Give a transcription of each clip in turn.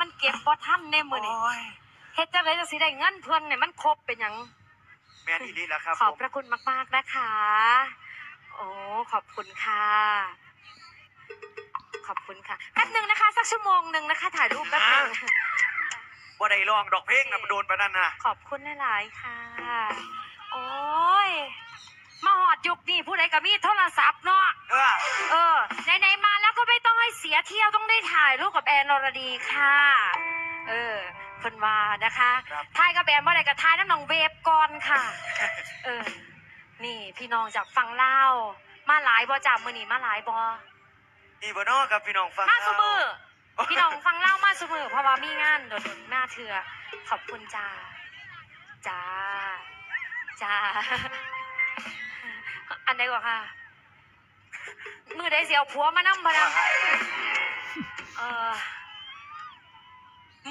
นะมือนี่โอ้ยเฮ็ดจังไดจังสิได้เงินเพิ่นเนี่ยมันครบเป็นหยัง แม่นอีนี่แล้วครับขอบผมพระคุณมาก ๆ นะคะ โอ้ ขอบคุณค่ะ ขอบคุณค่ะ แป๊บหนึ่งนะคะ สักชั่วโมงหนึ่งนะคะ ถ่ายรูปแป๊บหนึงว่าได้ร้องดอกเพลงนะมันโดนปานนั้นนะขอบคุณหลาย ๆ ค่ะ โอ้ย มาหอดยุคนี้ผู้ใดก็มีโทรศัพท์เนาะ เออ เออ ไหน ๆ มาแล้วก็ไม่ ต้องให้เสียเที่ยวต้องได้ถ่ายรูปกับแอนนรดีค่ะ เออเพิ่นว่านะคะครับ ถ่ายกับแอนเมื่อไหร่ก็ถ่ายน้ำหนองเวฟก่อนค่ะ เออ นี่พี่น้องจากฟังเล่าวมาหลายบอจามือนี่มาหลายบอนี่บ่เนอครับพี่น้องฟังมาสุมือข่าวพี่น้องฟังเล่าวมาสุมือเพราะว่ามีงานโดดๆหน้าเถื่อขอบคุณจ้าจ้าจ้าอันใดกว่าค่ะ มือได้เสียวผัวมานั่งพะนะเออ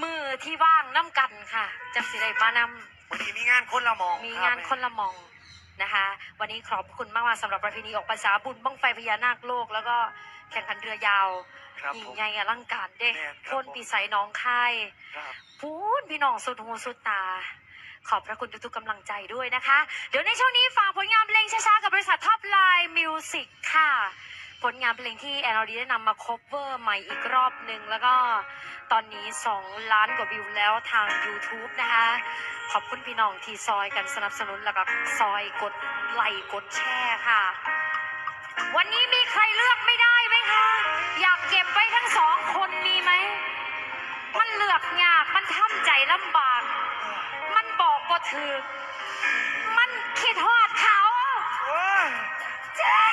มือที่ว่างน้ำกันค่ะจังสิได้มานำวันนี้มีงานคนละหมองมีรับงานคนละมองนะคะ วันนี้ขอบคุณมากมาสำหรับประเพณีออกภาษาบุญบ้องไฟพญานาคโลก แล้วก็แข่งขันเรือยาวครับยิ่งผม ใหญ่อลังการเด้แม่นครับพ่นปีใสน้องค่ายครับพูนพี่น้องสุดหูสุดตา ขอบพระคุณทุกๆกำลังใจด้วยนะคะ เดี๋ยวในช่วงนี้ฝากผลงานเพลงช้าๆกับบริษัทท็อปไลน์มิวสิกค่ะ ผลงานเพลงที่แอนอดีได้นำมาคบเวอร์ใหม่อีกรอบหนึ่งแล้วก็ตอนนี้ 2 ล้านกว่าวิวแล้วทาง YouTube นะคะ ขอบคุณพี่น้องที่ซอยกันสนับสนุนแล้วก็ซอยกดไลค์กดแชร์ค่ะ วันนี้มีใครเลือกไม่ได้ไหมคะ อยากเก็บไว้ทั้งสองคนมีไหม มันเลือกยากมันทำใจลำบาก บ่ถือ มันคิดฮอดเขา เจ้า